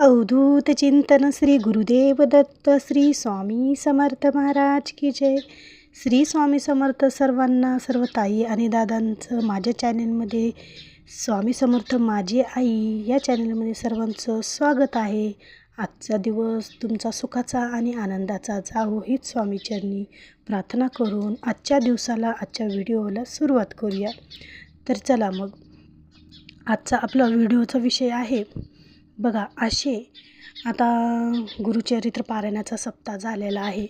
अवधूत चिंतन श्री गुरुदेव दत्त श्री स्वामी समर्थ महाराज की जय. श्री स्वामी समर्थ सर्वांना सर्व ताई आणि दादांचं माझ्या चॅनलमध्ये स्वामी समर्थ माझी आई या चॅनलमध्ये सर्वांचं स्वागत आहे. आजचा दिवस तुमचा सुखाचा आणि आनंदाचा जावो हीच स्वामीचरणी प्रार्थना करून आजच्या दिवसाला आजच्या व्हिडिओला सुरुवात करूया. तर चला मग आजचा आपला व्हिडिओचा विषय आहे बघा असे आता गुरुचरित्र पारायणाचा सप्ताह झालेला आहे.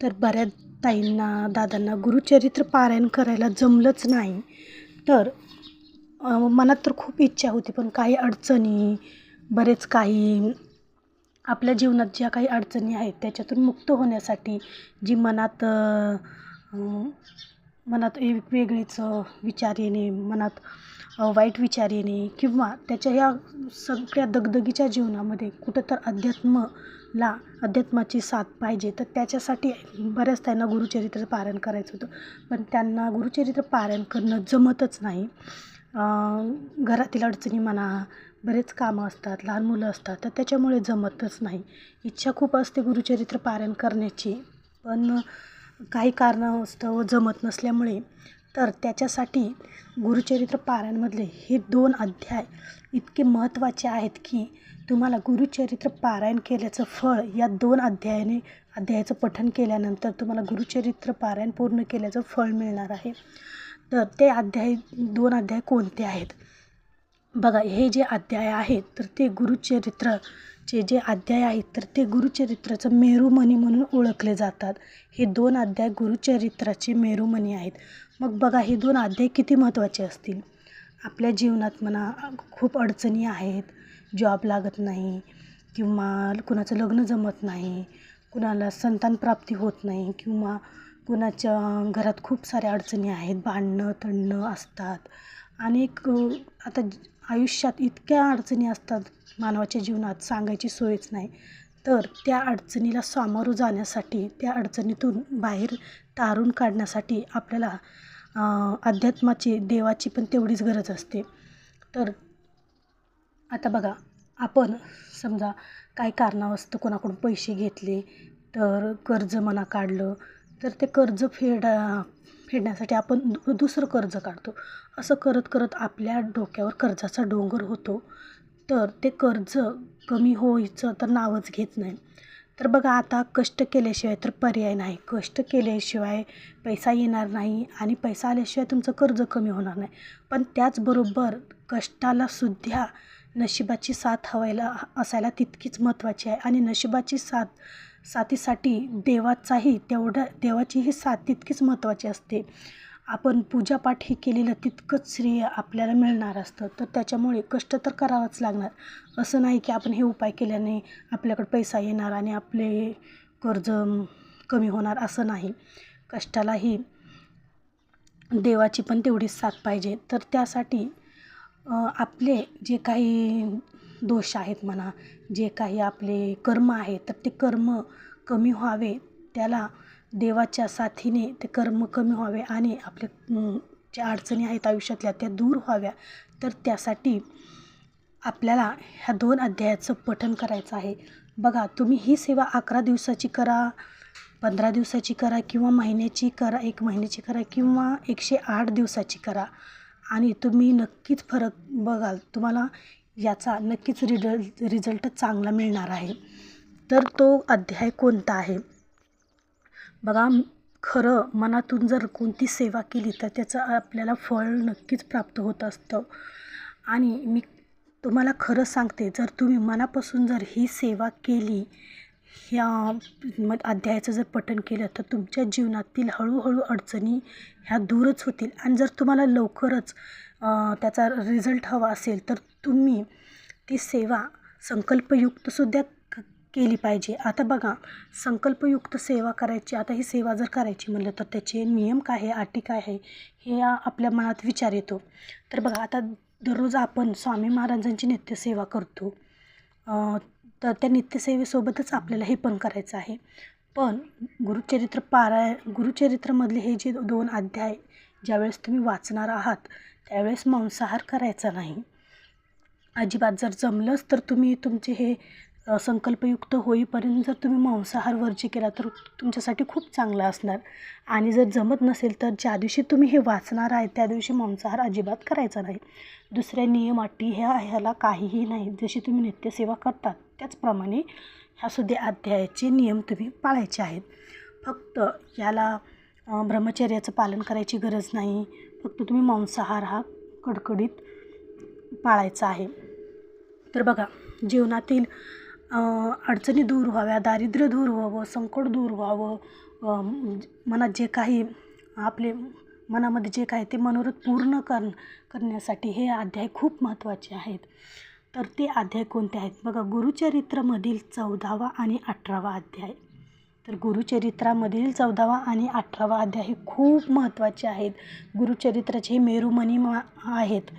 तर बऱ्याच ताईंना दादांना गुरुचरित्र पारायण करायला जमलंच नाही. तर मनात तर खूप इच्छा होती पण काही अडचणी बरेच काही आपल्या जीवनात ज्या काही अडचणी आहेत त्याच्यातून मुक्त होण्यासाठी जी मनात मनात एक वेगळीच विचार येणे मनात वाईट विचार येणे किंवा त्याच्या ह्या सगळ्या दगदगीच्या जीवनामध्ये कुठं तर अध्यात्मला अध्यात्माची साथ पाहिजे तर त्याच्यासाठी बऱ्याच त्यांना गुरुचरित्र पारायण करायचं होतं. पण त्यांना गुरुचरित्र पारायण करणं जमतच नाही. घरातील अडचणी म्हणा बरेच कामं असतात लहान मुलं असतात तर त्याच्यामुळे जमतच नाही. इच्छा खूप असते गुरुचरित्र पारायण करण्याची. पण काही कारणास्तव जमत नसल्यामुळे तर त्याच्यासाठी गुरुचरित्र पारायणमधले हे दोन अध्याय इतके महत्त्वाचे आहेत की तुम्हाला गुरुचरित्र पारायण केल्याचं फळ या दोन अध्यायाने अध्यायाचं पठन केल्यानंतर तुम्हाला गुरुचरित्र पारायण पूर्ण केल्याचं फळ मिळणार आहे. तर ते अध्याय दोन अध्याय कोणते आहेत? बघा हे जे अध्याय आहेत तर ते गुरुचरित्र चे जे अध्याय आहेत तर ते गुरुचरित्राचं मेरुमणी म्हणून ओळखले जातात. हे दोन अध्याय गुरुचरित्राचे मेरुमणी आहेत. मग बघा हे दोन अध्याय किती महत्त्वाचे असतील? आपल्या जीवनात म्हणा खूप अडचणी आहेत. जॉब लागत नाही किंवा कुणाचं लग्न जमत नाही कुणाला संतान प्राप्ती होत नाही किंवा कुणाच्या घरात खूप साऱ्या अडचणी आहेत. भांडणं तणणं असतात. अनेक आता आयुष्यात इतक्या अडचणी असतात मानवाच्या जीवनात सांगायची सोयच नाही. तर त्या अडचणीला सामोरं जाण्यासाठी त्या अडचणीतून बाहेर तारून काढण्यासाठी आपल्याला अध्यात्माची देवाची पण तेवढीच गरज असते. तर आता बघा आपण समजा काय कारणावस्त कोणाकडून पैसे घेतले तर कर्ज म्हणा काढलं तर ते कर्ज फेडा फेडण्यासाठी आपण दु दुसरं कर्ज काढतो. असं करत करत आपल्या डोक्यावर कर्जाचा डोंगर होतो. तर ते कर्ज कमी होईचं तर नावच घेत नाही. तर बघा आता कष्ट केल्याशिवाय तर पर्याय नाही. कष्ट केल्याशिवाय पैसा येणार नाही आणि पैसा आल्याशिवाय तुमचं कर्ज कमी होणार नाही. पण त्याचबरोबर कष्टाला सुद्धा नशिबाची साथ हवायला असायला तितकीच महत्त्वाची आहे. आणि नशिबाची साथ साथीसाठी देवाचाही तेवढा देवाचीही साथ तितकीच महत्त्वाची असते. आपण पूजापाठ हे केलेलं तितकंच श्रेय आपल्याला मिळणार असतं. तर त्याच्यामुळे कष्ट तर करावंच लागणार. असं नाही की आपण हे उपाय केल्याने आपल्याकडे पैसा येणार आणि आपले कर्ज कमी होणार असं नाही. कष्टालाही देवाची पण तेवढीच साथ पाहिजे. तर त्यासाठी आपले जे काही दोष आहेत म्हणा जे काही आपले कर्म आहेत तर ते कर्म कमी व्हावे. त्याला देवाच्या साथीने ते कर्म कमी व्हावे आणि आपले ज्या अडचणी आहेत आयुष्यातल्या त्या दूर व्हाव्या. तर त्यासाठी आपल्याला ह्या दोन अध्यायाचं पठन करायचं आहे. बघा तुम्ही ही सेवा अकरा दिवसाची करा पंधरा दिवसाची करा किंवा महिन्याची करा एक महिन्याची करा किंवा एकशे आठ दिवसाची करा. आणि तुम्ही नक्कीच फरक बघाल. तुम्हाला याचा नक्कीच रिडल रिझल्ट चांगला मिळणार आहे. तर तो अध्याय कोणता आहे? बघा खरं मनातून जर कोणती सेवा केली तर त्याचं आपल्याला फळ नक्कीच प्राप्त होत असतं. आणि मी तुम्हाला खरं सांगते जर तुम्ही मनापासून जर ही सेवा केली ह्या मग अध्यायाचं जर पठण केलं तर तुमच्या जीवनातील हळूहळू अडचणी ह्या दूरच होतील. आणि जर तुम्हाला लवकरच त्याचा रिझल्ट हवा असेल तर तुम्ही ती सेवा संकल्पयुक्तसुद्धा क- केली पाहिजे. आता बघा संकल्पयुक्त सेवा करायची आता ही सेवा जर करायची म्हणलं तर त्याचे नियम काय आहे अटी काय आहे हे आपल्या मनात विचार येतो. तर बघा आता दररोज आपण स्वामी महाराजांची नित्यसेवा करतो. तर त्या नित्यसेवेसोबतच आपल्याला हे पण करायचं आहे. पण गुरुचरित्र पाराय गुरुचरित्रमधले हे जे दोन अध्याय ज्यावेळेस तुम्ही वाचणार आहात त्यावेळेस मांसाहार करायचा नाही. अजिबात जर जमलंच तर तुम्ही तुमचे हे संकल्पयुक्त होईपर्यंत जर तुम्ही मांसाहार वर्ज्य केला तर तुमच्यासाठी खूप चांगलं असणार. आणि जर जमत नसेल तर ज्या दिवशी तुम्ही हे वाचणार आहे त्या दिवशी मांसाहार अजिबात करायचा नाही. दुसऱ्या नियम अटी ह्या ह्याला काहीही नाही. जशी तुम्ही नित्यसेवा करतात त्याचप्रमाणे ह्या सुद्धा अध्यायाचे नियम तुम्ही पाळायचे आहेत. फक्त याला ब्रह्मचर्याचं पालन करायची गरज नाही. फक्त तुम्ही मांसाहार हा कडकडीत पाळायचा आहे. तर बघा जीवनातील अडचणी दूर व्हाव्या दारिद्र्य दूर व्हावं संकट दूर व्हावं मनात जे काही आपले मनामध्ये जे काही ते मनोरथ पूर्ण कर करण्यासाठी हे अध्याय खूप महत्त्वाचे आहेत. तर ते अध्याय कोणते आहेत? बघा गुरुचरित्रमधील चौदावा आणि अठरावा अध्याय. तर गुरुचरित्रामधील चौदावा आणि अठरावा अध्याय हे खूप महत्त्वाचे आहेत. गुरुचरित्राचे हे मेरुमणी मा आहेत.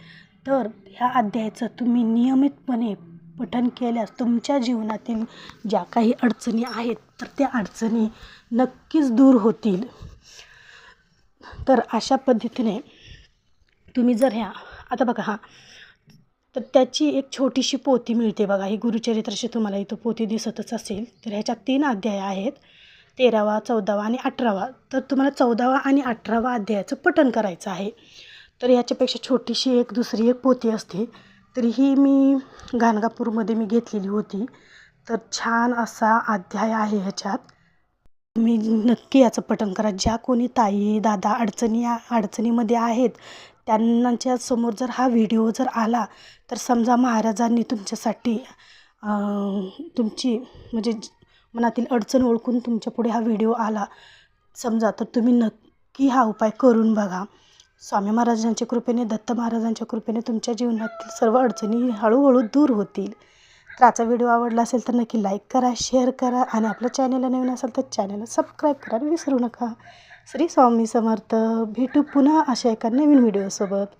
तर ह्या अध्यायाचं तुम्ही नियमितपणे पठन केल्यास तुमच्या जीवनातील ज्या काही अडचणी आहेत तर त्या अडचणी नक्कीच दूर होतील. तर अशा पद्धतीने तुम्ही जर ह्या आता बघा हा तर त्याची एक छोटीशी पोथी मिळते बघा. ही गुरुचरित्राशी तुम्हाला इथं पोथी दिसतच असेल. तर ह्याच्यात तीन अध्याय आहेत. तेरावा चौदावा आणि अठरावा. तर तुम्हाला चौदावा आणि अठरावा अध्यायाचं पठण करायचं आहे. तर याच्यापेक्षा छोटीशी एक दुसरी एक पोथी असते. तर ही मी गाणगापूरमध्ये मी घेतलेली होती. तर छान असा अध्याय आहे ह्याच्यात. तुम्ही नक्की याचं पठण करा. ज्या कोणी ताई दादा अडचणी अडचणीमध्ये आहेत त्यांच्यासमोर जर हा व्हिडिओ जर आला तर समजा महाराजांनी तुमच्यासाठी तुमची म्हणजे मनातील अडचण ओळखून तुमच्यापुढे हा व्हिडिओ आला. समजा तर तुम्ही नक्की हा उपाय करून बघा. स्वामी महाराजांच्या कृपेने दत्त महाराजांच्या कृपेने तुमच्या जीवनातील सर्व अडचणी हळूहळू दूर होतील. तर आजचा व्हिडिओ आवडला असेल तर नक्की लाईक करा शेअर करा आणि आपल्या चॅनलला नवीन असेल तर चॅनलला सबस्क्राईब करायला विसरू नका. श्री स्वामी समर्थ. भेटू पुन्हा अशा एका नवीन व्हिडिओसोबत